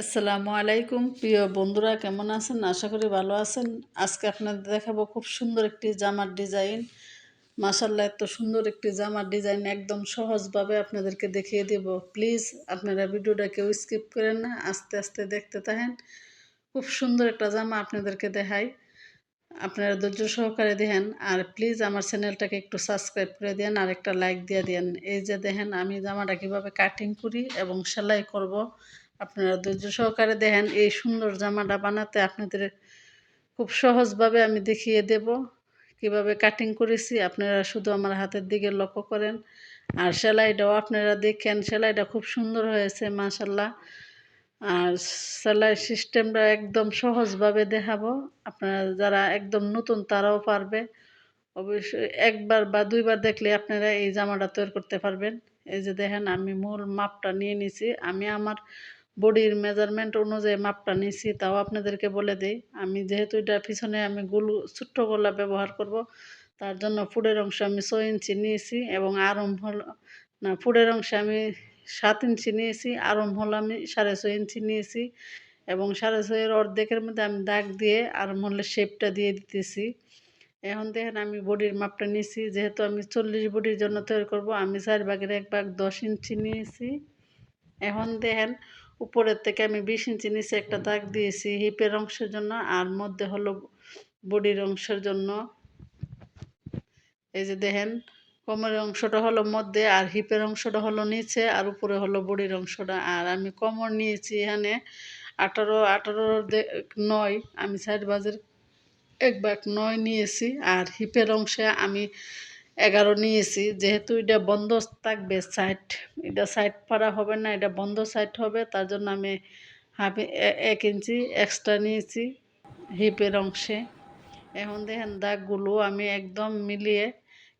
আসসালামু আলাইকুম। প্রিয় বন্ধুরা, কেমন আছেন? আশা করি ভালো আছেন। আজকে আপনাদের দেখাবো খুব সুন্দর একটি জামার ডিজাইন। মাসাল্লাহ এত সুন্দর একটি জামার ডিজাইন একদম সহজভাবে আপনাদেরকে দেখিয়ে দেব। প্লিজ, আপনারা ভিডিওটা কেউ স্কিপ করেন না, আস্তে আস্তে দেখতে থাকেন। খুব সুন্দর একটা জামা আপনাদেরকে দেখাই। আপনারা ধৈর্য সহকারে দেখেন। আর প্লিজ, আমার চ্যানেলটাকে একটু সাবস্ক্রাইব করে দেন আর একটা লাইক দিয়ে দেন এই যে দেখেন, আমি জামাটা কীভাবে কাটিং করি এবং সেলাই করব। আপনারা ধৈর্য সহকারে দেখেন, এই সুন্দর জামাটা বানাতে আপনাদের খুব সহজভাবে আমি দেখিয়ে দেব। কীভাবে কাটিং করেছি, আপনারা শুধু আমার হাতের দিকে লক্ষ্য করেন। আর সেলাইটাও আপনারা দেখেন, সেলাইটা খুব সুন্দর হয়েছে মাশাল্লাহ আর সেলাই সিস্টেমটা একদম সহজভাবে দেখাবো। আপনারা যারা একদম নতুন, তারাও পারবে। অবশ্যই একবার বা দুইবার দেখলে আপনারা এই জামাটা তৈরি করতে পারবেন। এই যে দেখেন, আমি মূল মাপটা নিয়ে নিছি। আমি আমার বডির মেজারমেন্ট অনুযায়ী মাপটা নিছি, তাও আপনাদেরকে বলে দিই। আমি যেহেতু এটা পিছনে আমি গুলু ছোট্ট গলা ব্যবহার করব, তার জন্য ফুডের অংশ আমি ছয় ইঞ্চি নিয়েছি এবং আরম হল না ফুডের অংশে আমি সাত ইঞ্চি নিয়েছি আরম হল আমি সাড়ে ছয় ইঞ্চি নিয়েছি এবং সাড়ে ছয়ের অর্ধেকের মধ্যে আমি দাগ দিয়ে আরম হলে শেপটা দিয়ে দিতেছি। এখন দেখেন আমি বডির মাপটা নিয়েছি যেহেতু আমি চল্লিশ বডির জন্য তৈরি করব, আমি চার ভাগের এক ভাগ দশ ইঞ্চি নিয়েছি। এখন দেখেন উপরের থেকে আমি বিশ ইঞ্চি নিচে একটা দাগ দিয়েছি হিপের অংশের জন্য আর মধ্যে হলো বডির অংশের জন্য। এই যে দেখেন, কোমরের অংশটা হলো মধ্যে আর হিপের অংশটা হলো নিচে আর উপরে হলো বডির অংশটা। আর আমি কোমর নিয়েছি এখানে আঠারো আঠারো নয়, আমি সাইড বাজের এক বাক নয় নিয়েছি আর হিপের অংশে আমি এগারো নিয়েছি, যেহেতু এটা বন্ধ থাকবে সাইড এটা সাইড পাড়া হবে না, এটা বন্ধ সাইড হবে, তার জন্য আমি হাফ এক ইঞ্চি এক্সট্রা নিয়েছি হিপের অংশে। এখন দেখেন দাগগুলো আমি একদম মিলিয়ে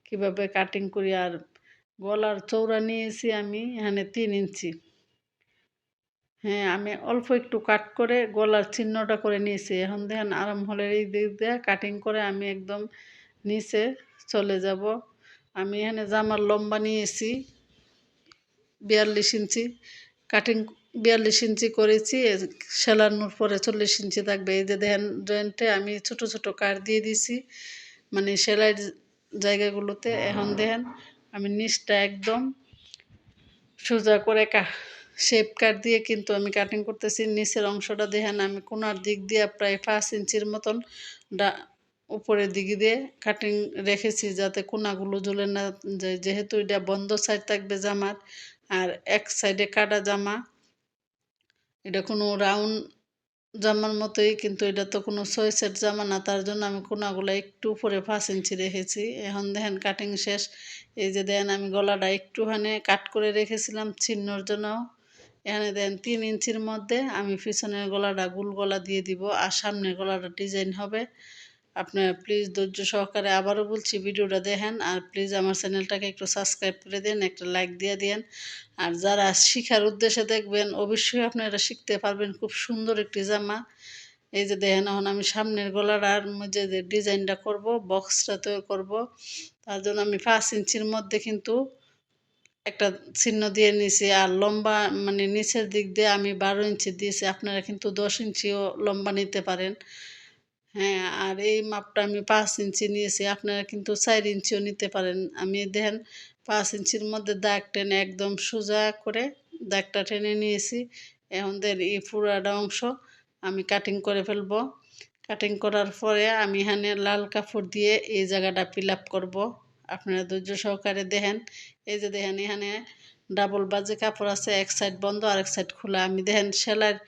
কীভাবে কাটিং করি, আর গলার চৌড়া নিয়েছি আমি এখানে তিন ইঞ্চি। হ্যাঁ আমি অল্প একটু কাট করে গলার চিহ্নটা করে নিয়েছি। এখন দেখেন আরাম হলের এই দিক দিয়ে কাটিং করে আমি একদম নিচে চলে যাব। আমি এখানে জামার লম্বা নিয়েছি, বিয়াল্লিশ ইঞ্চি কাটিং বিয়াল্লিশ ইঞ্চি করেছি সেলানোর পরে চল্লিশ ইঞ্চি থাকবে। এই যে দেখেন জয়েন্টে আমি ছোট ছোট কাট দিয়ে দিছি মানে সেলাই জায়গাগুলোতে। এখন দেখেন আমি নিচটা একদম সোজা করে কা শেপ কাট দিয়ে কিন্তু আমি কাটিং করতেছি। নিচের অংশটা দেখেন আমি কোনার দিক দিয়ে প্রায় পাঁচ ইঞ্চির মতন ডা উপরের দিকে দিয়ে কাটিং রেখেছি যাতে কোনাগুলো জ্বলে না যায়। যেহেতু এটা বন্ধ সাইড থাকবে জামার আর এক সাইডে কাটা জামা, এটা কোনো রাউন্ড জামার মতোই, কিন্তু এটা তো কোনো ছয় সেট জামা না, তার জন্য আমি কোনাগুলো একটু উপরে পাঁচ ইঞ্চি রেখেছি। এখন দেখেন কাটিং শেষ। এই যে দেখেন আমি গলাটা একটুখানে কাট করে রেখেছিলাম চিহ্নর জন্য। এখানে দেন তিন ইঞ্চির মধ্যে আমি পিছনের গলাটা গুল গলা দিয়ে দিব, আর সামনের গলাটা ডিজাইন হবে। আপনারা প্লিজ ধৈর্য সহকারে আবারও বলছি ভিডিওটা দেখেন আর প্লিজ আমার চ্যানেলটাকে একটু সাবস্ক্রাইব করে দেন, একটা লাইক দিয়ে দেন। আর যারা শিখার উদ্দেশ্যে দেখবেন, অবশ্যই আপনারা শিখতে পারবেন খুব সুন্দর একটি জামা। এই যে দেখেন, এখন আমি সামনের গলাটার মধ্যে যে ডিজাইনটা করব বক্সটা তৈরি করব। তার জন্য আমি পাঁচ ইঞ্চির মধ্যে কিন্তু একটা চিহ্ন দিয়ে নিছি। আর লম্বা মানে নিচের দিক দিয়ে আমি বারো ইঞ্চি দিয়েছি। আপনারা কিন্তু দশ ইঞ্চিও লম্বা নিতে পারেন। হ্যাঁ আর এই মাপটা আমি পাঁচ ইঞ্চি নিয়েছি, আপনারা কিন্তু চার ইঞ্চিও নিতে পারেন। আমি দেখেন, পাঁচ ইঞ্চির মধ্যে দাগ টেনে একদম সোজা করে দাগটা টেনে নিয়েছি। এখন দেন এই পুরাটা অংশ আমি কাটিং করে ফেলব। কাটিং করার পরে আমি এখানে লাল কাপড় দিয়ে এই জায়গাটা ফিল আপ করব। আপনারা ধৈর্য সহকারে দেখেন, এই যে দেখেন এখানে ডাবল বাজে কাপড় আছে, এক সাইড বন্ধ আর এক সাইড খোলা। আমি দেখেন সেলাইয়ের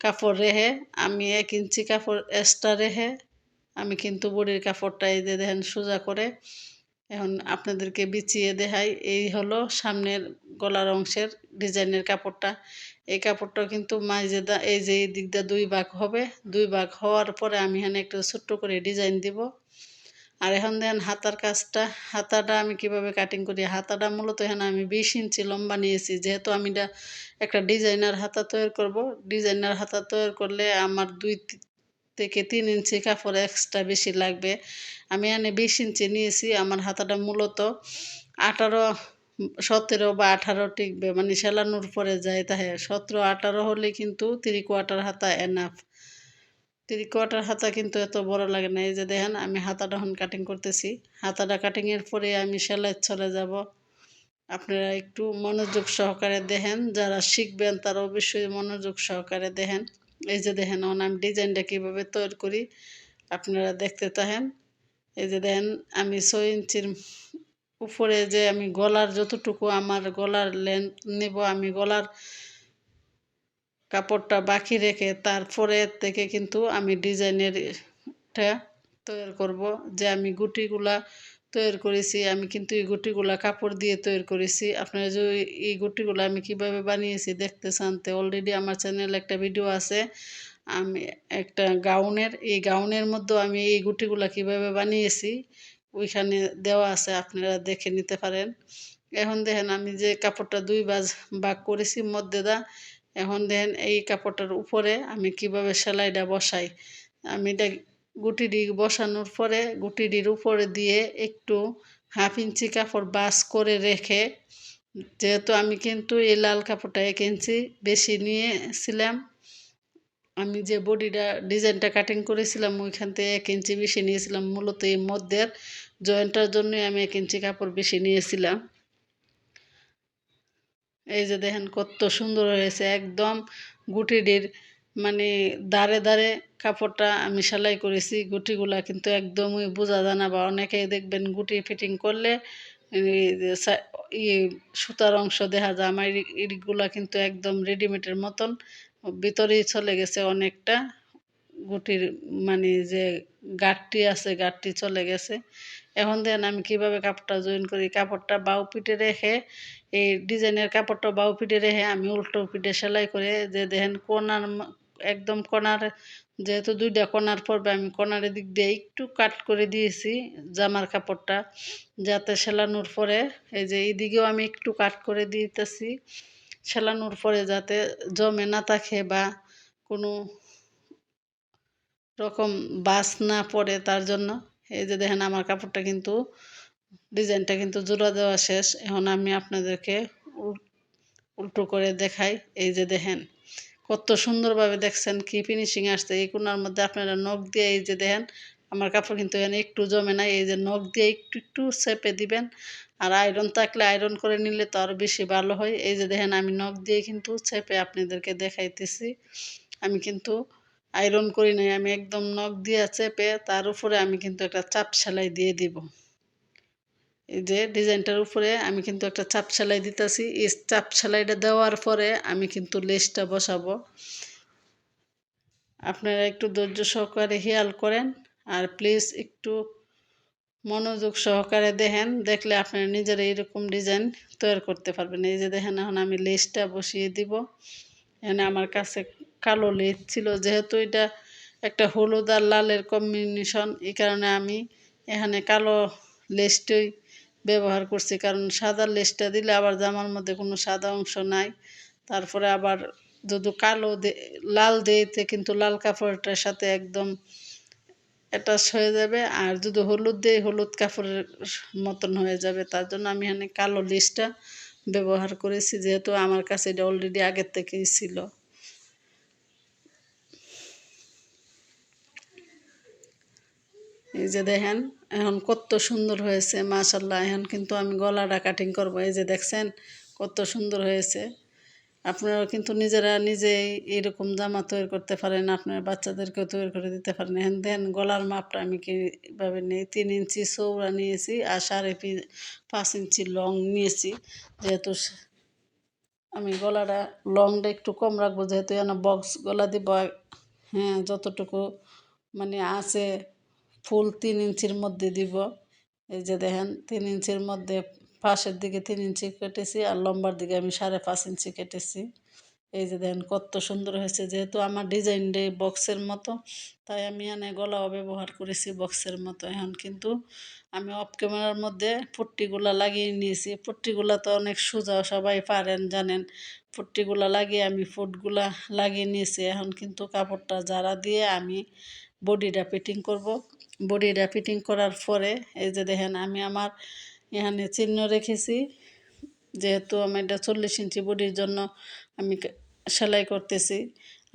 কাপড় রেহে আমি এক ইঞ্চি কাপড় এক্সট্রা রেহে আমি কিন্তু বডির কাপড়টা এই যে দেখেন সোজা করে, এখন আপনাদেরকে বিছিয়ে দেখাই, এই হলো সামনের গলার অংশের ডিজাইনের কাপড়টা। এই কাপড়টা কিন্তু মাঝে এই যে এই দিকটা দুই ভাগ হবে, দুই ভাগ হওয়ার পরে আমি এখানে একটু ছোট্ট করে ডিজাইন দিব। আর এখন দেখেন হাতার কাজটা, হাতাটা আমি কীভাবে কাটিং করি? হাতাটা মূলত এখানে আমি বিশ ইঞ্চি লম্বা নিয়েছি। যেহেতু আমি এটা একটা ডিজাইনার হাতা তৈরি করব ডিজাইনার হাতা তৈরি করলে আমার দুই থেকে তিন ইঞ্চি কাপড় এক্সট্রা বেশি লাগবে। আমি এখানে বিশ ইঞ্চি নিয়েছি, আমার হাতাটা মূলত আঠারো, সতেরো বা আঠারো টিকবে মানে সেলানোর পরে যায় তাহে। সতেরো, আঠারো হলে কিন্তু থ্রি কোয়ার্টার হাতা এনাফ থ্রি কোয়ার্টার হাতা কিন্তু এত বড় লাগে না। এই যে দেখেন, আমি হাতাটা এখন কাটিং করতেছি। হাতাটা কাটিংয়ের পরে আমি সেলাই চলে যাব। আপনারা একটু মনোযোগ সহকারে দেখেন, যারা শিখবেন তারা অবশ্যই মনোযোগ সহকারে দেখেন। এই যে দেখেন, এখন আমি ডিজাইনটা কীভাবে তৈরি করি, আপনারা দেখতে থাকেন। এই যে দেখেন, আমি ছয় ইঞ্চির উপরে যে আমি গলার যতটুকু আমার গলার লেন্থ নেব, আমি গলার কাপড়টা বাকি রেখে তারপরে থেকে কিন্তু আমি ডিজাইনের তৈরি করব। যে আমি গুটিগুলা তৈরি করেছি, আমি কিন্তু এই গুটিগুলা কাপড় দিয়ে তৈরি করেছি। আপনারা যে এই গুটিগুলো আমি কীভাবে বানিয়েছি দেখতে চান তো অলরেডি আমার চ্যানেলে একটা ভিডিও আছে। আমি একটা গাউনের, এই গাউনের মধ্যেও আমি এই গুটিগুলা কীভাবে বানিয়েছি ওইখানে দেওয়া আছে, আপনারা দেখে নিতে পারেন। এখন দেখেন আমি যে কাপড়টা দুই বাজ বাগ করেছি মধ্যে দা এখন দেন এই কাপড়টার উপরে আমি কীভাবে সেলাইটা বসাই। আমি এটা গুটিডি বসানোর পরে গুটিডির উপরে দিয়ে একটু হাফ ইঞ্চি কাপড় বাস করে রেখে, যেহেতু আমি কিন্তু এই লাল কাপড়টা এক ইঞ্চি বেশি নিয়েছিলাম, আমি যে বডিটা ডিজাইনটা কাটিং করেছিলাম ওইখান থেকে এক ইঞ্চি বেশি নিয়েছিলাম, মূলত এই মধ্যের জয়েন্টটার জন্যই আমি এক ইঞ্চি কাপড় বেশি নিয়েছিলাম। এই যে দেখেন কত সুন্দর হয়েছে, একদম গুটিডির মানে দাঁড়ে দাঁড়ে কাপড়টা আমি সেলাই করেছি, গুটিগুলা কিন্তু একদমই বোঝা যায় না বা অনেকেই দেখবেন গুটি ফিটিং করলে সুতার অংশ দেখা যায়, আমার ইগুলা কিন্তু একদম রেডিমেডের মতন, ভিতরেই চলে গেছে অনেকটা। গুটির মানে যে গাঠটি আছে গাঠটি চলে গেছে। এখন দেন আমি কীভাবে কাপড়টা জয়েন করি? কাপড়টা বাউ পিঠে রেখে, এই ডিজাইনের কাপড়টা বাউ পিঠে রেখে আমি উল্টো পিঠে সেলাই করে যে দেখেন কোনার একদম কোনার, যেহেতু দুইটা কোনার পড়বে, আমি কোনারের দিক দিয়ে একটু কাট করে দিয়েছি জামার কাপড়টা যাতে সেলানোর পরে, এই যে এইদিকেও আমি একটু কাট করে দিতেছি। সেলানোর পরে যাতে জমে না থাকে বা কোনো রকম বাস না পড়ে তার জন্য। এই যে দেখেন আমার কাপড়টা কিন্তু, ডিজাইনটা কিন্তু জোড়া দেওয়া শেষ। এখন আমি আপনাদেরকে উল্টো করে দেখাই। এই যে দেখেন, কত সুন্দরভাবে দেখছেন কি ফিনিশিং আসছে। এই কোনার মধ্যে আপনারা নখ দিয়ে এই যে দেখেন, আমার কাপড় কিন্তু এখানে একটু জমে নাই। এই যে নখ দিয়ে একটু একটু চেপে দিবেন। আর আয়রন থাকলে আয়রন করে নিলে তো আরও বেশি ভালো হয়। এই যে দেখেন, আমি নখ দিয়ে কিন্তু চেপে আপনাদেরকে দেখাইতেছি। আমি কিন্তু আয়রন করি নাই, আমি একদম নখ দিয়ে চেপে তার উপরে আমি কিন্তু একটা চাপ সেলাই দিয়ে দিব। এই যে ডিজাইনটার উপরে আমি কিন্তু একটা চাপ সেলাই দিতেছি। এই চাপ সেলাইটা দেওয়ার পরে আমি কিন্তু লেসটা বসাবো। আপনারা একটু ধৈর্য সহকারে খেয়াল করেন আর প্লিজ একটু মনোযোগ সহকারে দেখেন, দেখলে আপনারা নিজেরা এইরকম ডিজাইন তৈরি করতে পারবেন। এই যে দেখেন, এখন আমি লেসটা বসিয়ে দিব। এখানে আমার কাছে কালো লেস ছিল, যেহেতু এটা একটা হলুদ আর লালের কম্বিনেশন এই কারণে আমি এখানে কালো লেসটাই ব্যবহার করছি। কারণ সাদা লেসটা দিলে আবার জামার মধ্যে কোনো সাদা অংশ নাই। তারপরে আবার যদি কালো লাল দিতে কিন্তু লাল কাপড়টার সাথে একদম অ্যাটাচ হয়ে যাবে। আর যদি হলুদ দিয়ে হলুদ কাপড়ের মতন হয়ে যাবে। তার জন্য আমি এখানে কালো লিস্টটা ব্যবহার করেছি, যেহেতু আমার কাছে এটা অলরেডি আগের থেকেই ছিল। এই যে দেখেন, এখন কত সুন্দর হয়েছে মাশাল্লাহ এখন কিন্তু আমি গলাটা কাটিং করব। এই যে দেখছেন, কত সুন্দর হয়েছে। আপনারা কিন্তু নিজেরা নিজেই এরকম জামা তৈরি করতে পারেন, আপনার বাচ্চাদেরকেও তৈরি করে দিতে পারেন। হ্যান দেন গলার মাপটা আমি কীভাবে নিই? তিন ইঞ্চি চৌড়া নিয়েছি আর সাড়ে পাঁচ ইঞ্চি লং নিয়েছি। যেহেতু আমি গলাটা লংটা একটু কম রাখব, যেহেতু এখানে বক্স গলা দিব। হ্যাঁ যতটুকু মানে আছে ফুল তিন ইঞ্চির মধ্যে দিব। এই যে দেখেন, তিন ইঞ্চির মধ্যে পাশের দিকে তিন ইঞ্চি কেটেছি আর লম্বার দিকে আমি সাড়ে পাঁচ ইঞ্চি কেটেছি। এই যে দেখেন, কত সুন্দর হয়েছে। যেহেতু আমার ডিজাইন ডিজাইনটা বক্সের মতো, তাই আমি এনে গলাও ব্যবহার করেছি বক্সের মতো। এখন কিন্তু আমি অফ ক্যামেরার মধ্যে পট্টিগুলা লাগিয়ে নিয়েছি। পট্টিগুলা তো অনেক সোজা, সবাই পারেন, জানেন। পট্টিগুলা লাগিয়ে আমি ফুটগুলা লাগিয়ে নিয়েছি। এখন কিন্তু কাপড়টা জারা দিয়ে আমি বডিটা ফিটিং করব। বডিটা ফিটিং করার পরে এই যে দেখেন আমি আমার এখানে চিহ্ন রেখেছি। যেহেতু আমি এটা চল্লিশ ইঞ্চি বডির জন্য আমি সেলাই করতেছি।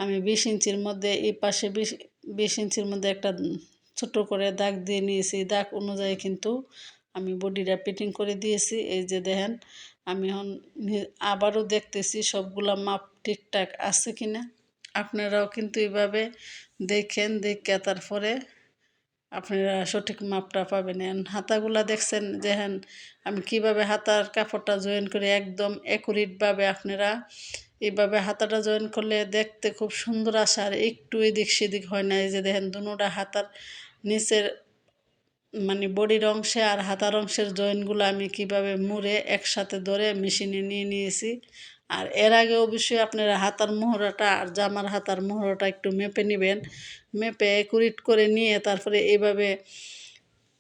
আমি বিশ ইঞ্চির মধ্যে এই পাশে বিশ বিশ ইঞ্চির মধ্যে একটা ছোট করে দাগ দিয়ে নিয়েছি। দাগ অনুযায়ী কিন্তু আমি বডিটা ফিটিং করে দিয়েছি। এই যে দেখেন আমি এখন আবারও দেখতেছি সবগুলা মাপ ঠিকঠাক আছে কিনা। আপনারাও কিন্তু এভাবে দেখেন, দেখে তারপরে আপনারা সঠিক মাপটা পাবেন। হাতাগুলা দেখছেন যেহেন আমি কীভাবে হাতার কাপড়টা জয়েন করে, একদম অ্যাকুরেটভাবে আপনারা এইভাবে হাতাটা জয়েন করলে দেখতে খুব সুন্দর আসে। আর একটু এদিক সেদিক হয় না, এই যে দেখেন দুনোটা হাতার নিচের মানে বডির অংশে আর হাতার অংশের জয়েন্টগুলো আমি কীভাবে মুড়ে একসাথে ধরে মেশিনে নিয়ে নিয়েছি। আর এর আগে অবশ্যই আপনারা হাতার মোহরাটা আর জামার হাতার মোহরাটা একটু মেপে নেবেন। মেপে একুরিট করে নিয়ে তারপরে এইভাবে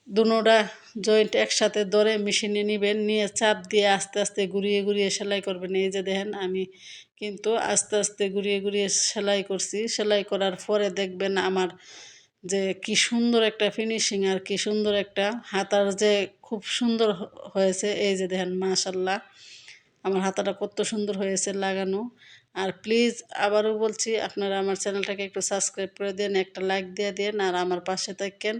দুনোটা জয়েন্ট একসাথে ধরে মেশিনে নেবেন। নিয়ে চাপ দিয়ে আস্তে আস্তে ঘুরিয়ে ঘুরিয়ে সেলাই করবেন। এই যে দেখেন আমি কিন্তু আস্তে আস্তে ঘুরিয়ে ঘুরিয়ে সেলাই করছি। সেলাই করার পরে দেখবেন আমার যে কি সুন্দর একটা ফিনিশিং আর কি সুন্দর একটা হাতার যে খুব সুন্দর হয়েছে। এই যে দেখেন মাশাল্লাহ। আমার হাতাটা কত সুন্দর হয়েছে লাগানো। আর প্লিজ আবারও বলছি, আপনারা আমার চ্যানেলটাকে একটু সাবস্ক্রাইব করে দেন, একটা লাইক দিয়ে দেন, আর আমার পাশে থাকেন।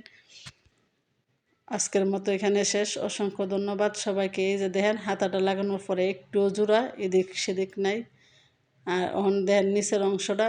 আজকের মতো এখানে শেষ। অসংখ্য ধন্যবাদ সবাইকে। এই যে দেখেন, হাতাটা লাগানোর পরে একটু জোড়া এদিক সেদিক নাই। আর অন দেন নিচের অংশটা।